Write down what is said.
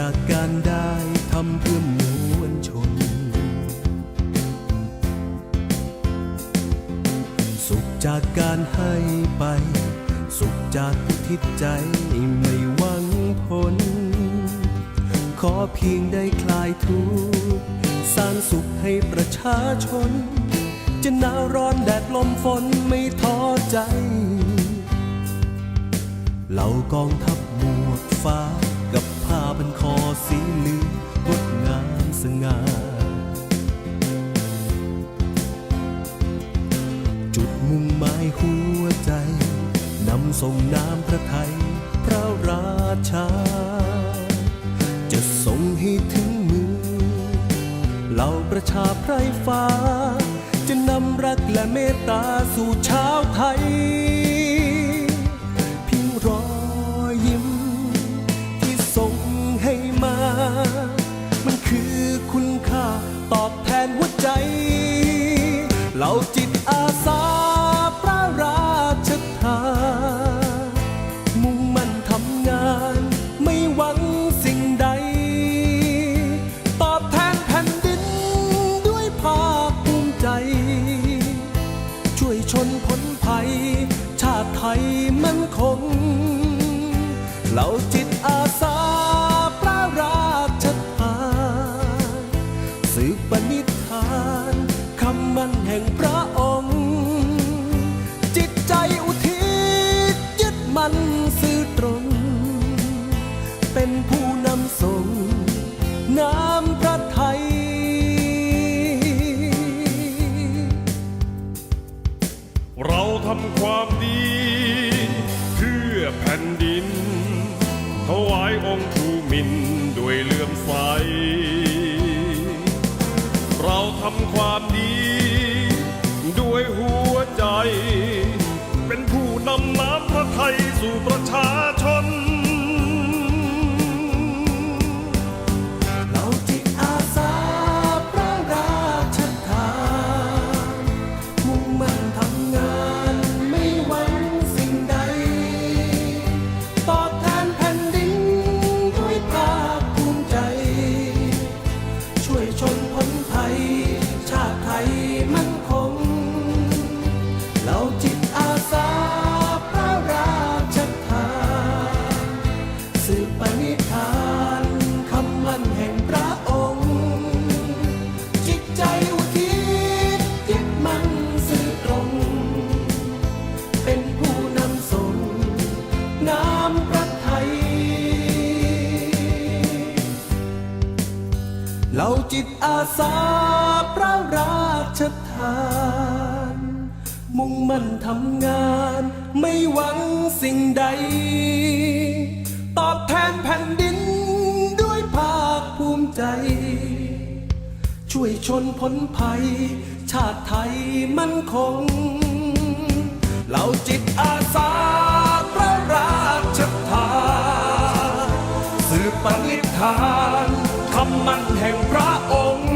จากการได้ทำเพื่อมวลชน สุขจากการให้ไป สุขจากผู้ทิศใจไม่หวังผล ขอเพียงได้คลายทุกข์สร้างสุขให้ประชาชน จะหนาวร้อนแดดลมฝนไม่ท้อใจ เหล่ากองทัพหมวกฟ้า กับผ้าบันคอสีเหลืองงดงามสง่าจุดมุ่งหมายหัวใจ นำส่งน้ำพระไทย พระราชา จะส่งให้ถึงมือเหล่าประชาไพรฟ้า จะนำรักและเมตตาสู่ชาวไทย จิตอาสาพระราชทานมุ่งมั่นทำงานไม่หวังสิ่งใด ตอบแทนแผ่นดินด้วยภาคภูมิใจ ช่วยชนพ้นภัย ชาติไทยมั่นคงเหล่าจิต ทำความดี ด้วยหัวใจ เป็นผู้นำน้ำพระไทยสู่ประชา บปณิธานคำมันแห่งพระองค์ จิตใจอุทิศยึดมั่นซื่อตรง เป็นผู้นำส่งน้ำพระไทยเราจิตอาสาพระราชทาน มุ่งมั่นทำงานไม่หวังสิ่งใด นแผ่นดินด้วยภาคภูมิใจ ช่วยชนพ้นภัย ชาติไทยมั่นคงเราจิตอาสาพระราชทานสืบปณิธานคำมั่นแห่งพระองค์